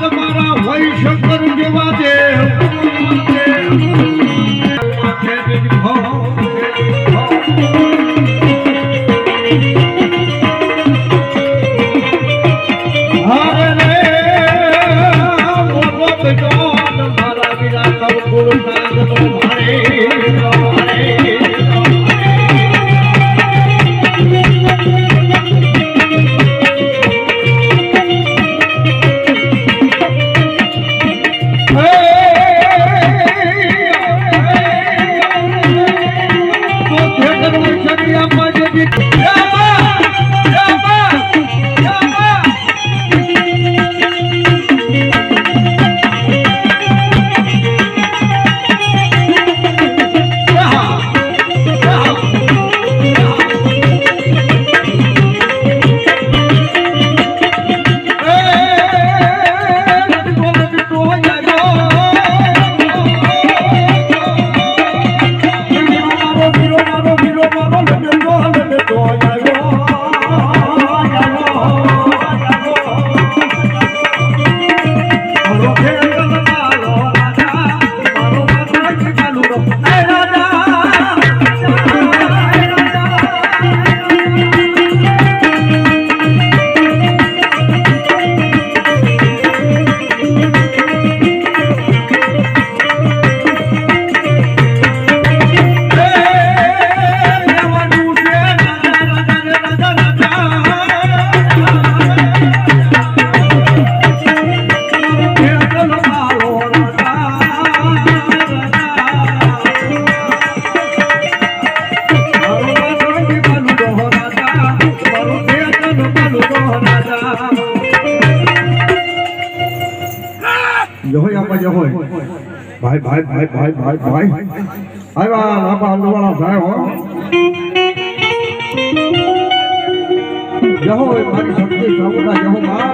તમારા હોય શંકર જેવા દેવ duro. જહોય આપા જહોય ભાઈ ભાઈ ભાઈ ભાઈ ભાઈ ભાઈ આવ્યા આપા અંદવાળા ભાઈ હો જહોય મારી શક્તિ સાબુદા જહોમાં